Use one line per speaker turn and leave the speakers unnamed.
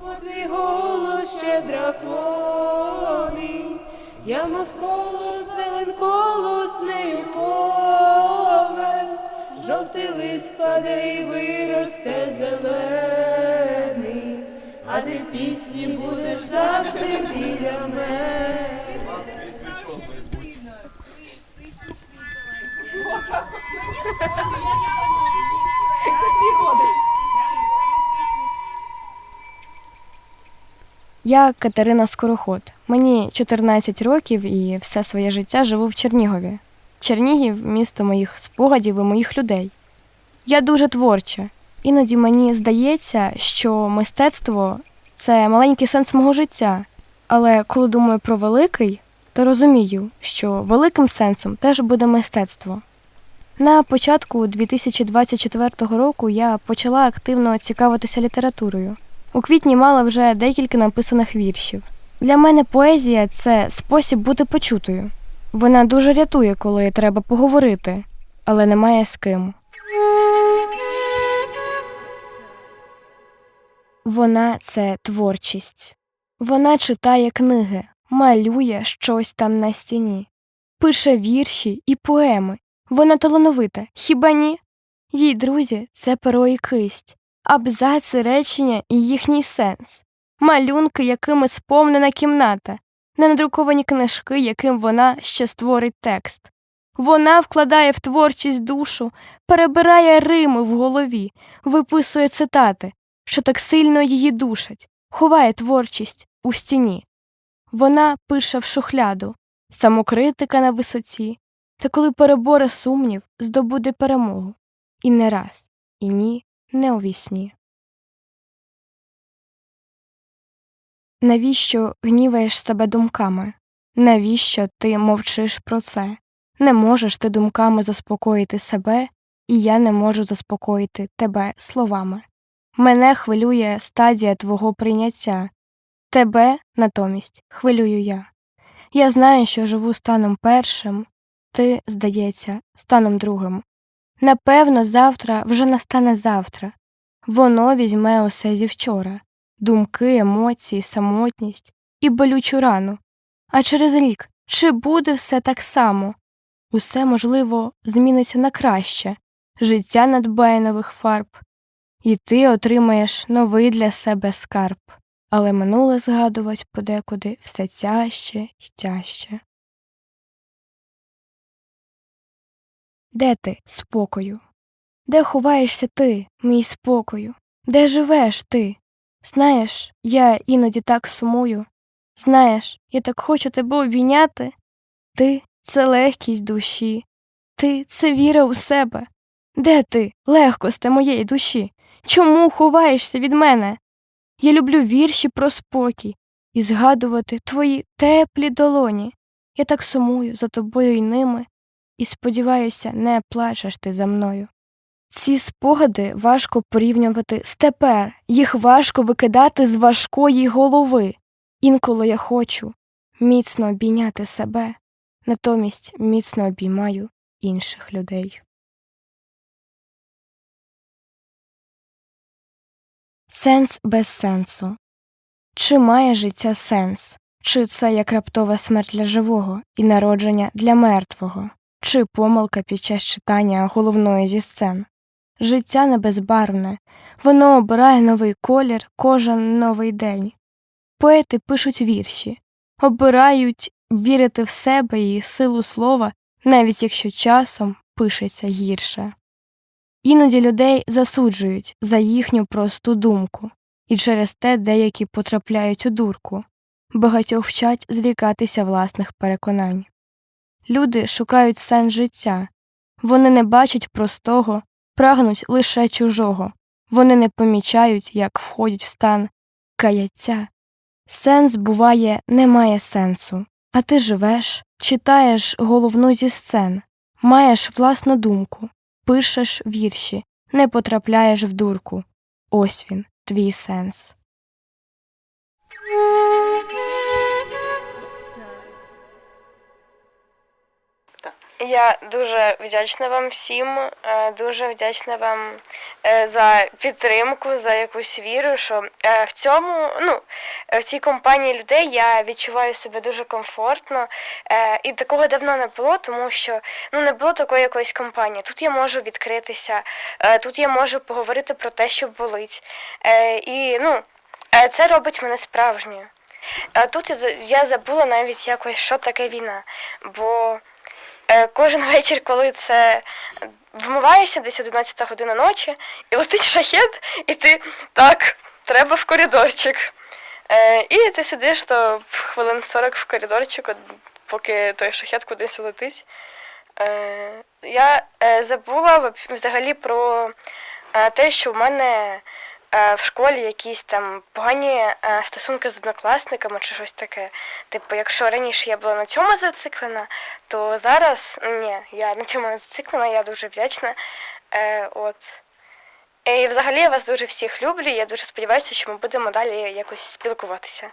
Твій голос щедра повінь, я мов колос, зелен колос, нею повен, жовтий лист паде і виросте зелений, а ти в пісні будеш завжди біля мене.
Я Катерина Скороход. Мені 14 років і все своє життя живу в Чернігові. Чернігів місто моїх спогадів і моїх людей. Я дуже творча. Іноді мені здається, що мистецтво це маленький сенс мого життя. Але коли думаю про великий, то розумію, що великим сенсом теж буде мистецтво. На початку 2024 року я почала активно цікавитися літературою. У квітні мала вже декілька написаних віршів. Для мене поезія це спосіб бути почутою. Вона дуже рятує, коли треба поговорити, але немає з ким. Вона це творчість. Вона читає книги, малює щось там на стіні, пише вірші і поеми. Вона талановита, хіба ні? Їй друзі це перо і кисть, абзаци речення і їхній сенс, малюнки, якими сповнена кімната, ненадруковані книжки, яким вона ще створить текст. Вона вкладає в творчість душу, перебирає рими в голові, виписує цитати, що так сильно її душать, ховає творчість у стіні. Вона пише в шухляду, самокритика на висоті, та коли переборе сумнів, здобуде перемогу. І не раз, і ні, не у вісні. Навіщо гніваєш себе думками? Навіщо ти мовчиш про це? Не можеш ти думками заспокоїти себе, і я не можу заспокоїти тебе словами. Мене хвилює стадія твого прийняття, тебе натомість хвилюю я. Я знаю, що живу станом першим, ти, здається, станом другим. Напевно, завтра вже настане завтра. Воно візьме усе зі вчора думки, емоції, самотність і болючу рану. А через рік чи буде все так само? Усе, можливо, зміниться на краще, життя надбає нових фарб, і ти отримаєш новий для себе скарб, але минуле згадувати подекуди все тяжче й тяжче. Де ти, спокою? Де ховаєшся ти, мій спокою? Де живеш ти? Знаєш, я іноді так сумую. Знаєш, я так хочу тебе обійняти. Ти це легкість душі, ти це віра у себе. Де ти, легкосте моєї душі? Чому ховаєшся від мене? Я люблю вірші про спокій і згадувати твої теплі долоні. Я так сумую за тобою й ними, і сподіваюся, не плачеш ти за мною. Ці спогади важко порівнювати з тепер, їх важко викидати з важкої голови. Інколи я хочу міцно обійняти себе, натомість міцно обіймаю інших людей. Сенс без сенсу. Чи має життя сенс? Чи це як раптова смерть для живого і народження для мертвого? Чи помилка під час читання головної зі сцен? Життя не безбарвне, воно обирає новий колір кожен новий день. Поети пишуть вірші, обирають вірити в себе і силу слова, навіть якщо часом пишеться гірше. Іноді людей засуджують за їхню просту думку, і через те деякі потрапляють у дурку, багатьох вчать зрікатися власних переконань. Люди шукають сенс життя, вони не бачать простого, прагнуть лише чужого, вони не помічають, як входять в стан каяття. Сенс, буває, не має сенсу, а ти живеш, читаєш головну зі сцен, маєш власну думку, пишеш вірші, не потрапляєш в дурку. Ось він, твій сенс. Я дуже вдячна вам всім, е, дуже вдячна вам е, за підтримку, за якусь віру, що е, в цьому, ну, в цій компанії людей я відчуваю себе дуже комфортно. І такого давно не було, тому що ну, не було такої якоїсь компанії. Тут я можу відкритися, тут я можу поговорити про те, що болить. І ну, це робить мене справжньою. Тут я забула навіть якось, що таке війна. Бо кожен вечір, коли це вмиваєшся десь 11 година ночі, і летить шахет, і ти так, треба в коридорчик. Е, і ти сидиш то хвилин 40 в коридорчику, поки той шахет кудись летить. Е, я е, забула взагалі про е, те, що в мене е, в школі якісь там погані е, стосунки з однокласниками чи щось таке. Типу, якщо раніше я була на цьому зациклена, то зараз ні, я на цьому не зациклена, я дуже вдячна. Е, от. І взагалі я вас дуже всіх люблю, я дуже сподіваюся, що ми будемо далі якось спілкуватися.